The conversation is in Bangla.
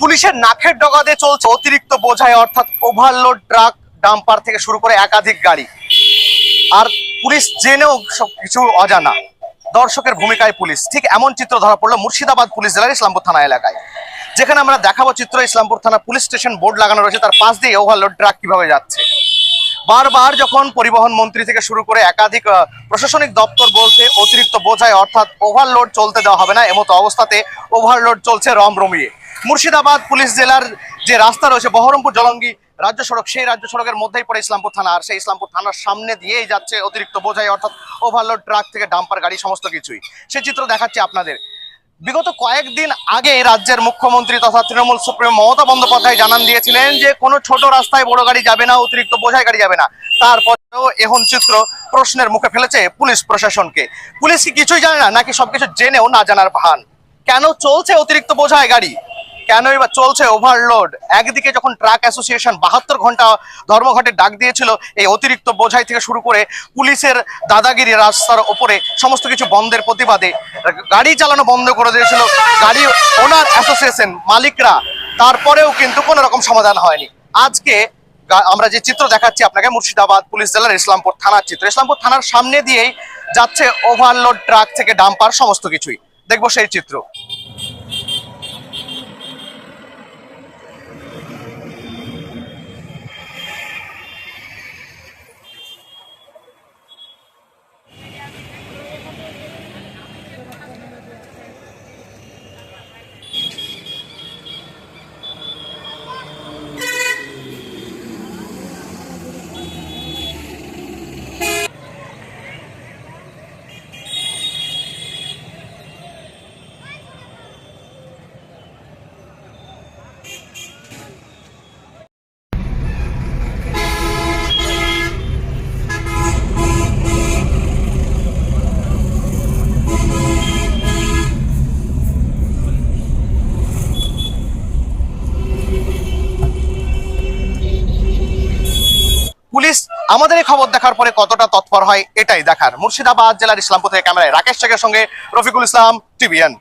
পুলিশের নাকের ডগাতে চলছে অতিরিক্ত বোঝায় অর্থাৎ ওভারলোড ট্রাক ডাম্পার থেকে শুরু করে একাধিক গাড়ি। আর পুলিশ জেনেও কিছু অজানা। দর্শকের ভূমিকায় পুলিশ। ঠিক এমন চিত্র ধরা পড়ল মুর্শিদাবাদ পুলিশ জেলার ইসলামপুর থানা এলাকায়। যেখানে আমরা দেখাবো চিত্র ইসলামপুর থানা পুলিশ স্টেশন বোর্ড লাগানো রয়েছে, তার পাশ দিয়ে ওভারলোড ট্রাক কীভাবে যাচ্ছে। বারবার যখন পরিবহন মন্ত্রী থেকে শুরু করে একাধিক প্রশাসনিক দপ্তর বলছে, অতিরিক্ত বোঝায় অর্থাৎ ওভারলোড চলতে দেওয়া হবে না, এমতো অবস্থাতে ওভারলোড চলছে রমরমিয়ে। মুর্শিদাবাদ পুলিশ জেলার যে রাস্তা রয়েছে, বহরমপুর জলঙ্গি রাজ্য সড়ক, সেই রাজ্য সড়কের মধ্যেই পড়ে ইসলামপুর থানা। আর সেই ইসলামপুর থানার সামনে দিয়েই যাচ্ছে অতিরিক্ত বোঝাই, অর্থাৎ ওভারলোড ট্রাক থেকে ডাম্পার গাড়ি, সমস্ত কিছুই। সে চিত্র দেখাচ্ছি আপনাদের। বিগত কয়েকদিন আগে রাজ্যের মুখ্যমন্ত্রী তথা তৃণমূল সুপ্রিম মমতা বন্দ্যোপাধ্যায় জানান দিয়েছিলেন যে, কোনো ছোট রাস্তায় বড় গাড়ি যাবে না, অতিরিক্ত বোঝাই গাড়ি যাবে না। তারপরেও এখন চিত্র প্রশ্নের মুখে ফেলেছে পুলিশ প্রশাসনকে। পুলিশ কি কিছুই জানে না, নাকি সবকিছু জেনেও না জানার ভান? কেন চলছে অতিরিক্ত বোঝাই গাড়ি? কেনই বা চলছে ওভারলোড একদিকে যখন ট্রাক অ্যাসোসিয়েশন বাহাত্তর ঘণ্টা ধর্মঘটে ডাক দিয়েছিল, এই অতিরিক্ত বোঝাই থেকে শুরু করে পুলিশের দাদাগিরি রাস্তার ওপরে সমস্ত কিছু বন্ধের প্রতিবাদে গাড়ি চালানো বন্ধ করে দিয়েছিল। গাড়ি ওনার অ্যাসোসিয়েশন মালিকরা, তারপরেও কিন্তু কোনো রকম সমাধান হয়নি। আজকে আমরা যে চিত্র দেখাচ্ছি আপনাকে মুর্শিদাবাদ পুলিশ জেলার ইসলামপুর থানার চিত্র। ইসলামপুর থানার সামনে দিয়েই যাচ্ছে ওভারলোড ট্রাক থেকে ডাম্পার সমস্ত কিছুই। দেখব সেই চিত্র। আমাদের এই খবর দেখার পরে কতটা তৎপর হয় এটাই দেখার। মুর্শিদাবাদ জেলার ইসলামপুর থেকে ক্যামেরায় রাকেশ শেখের সঙ্গে রফিকুল ইসলাম টিভিএন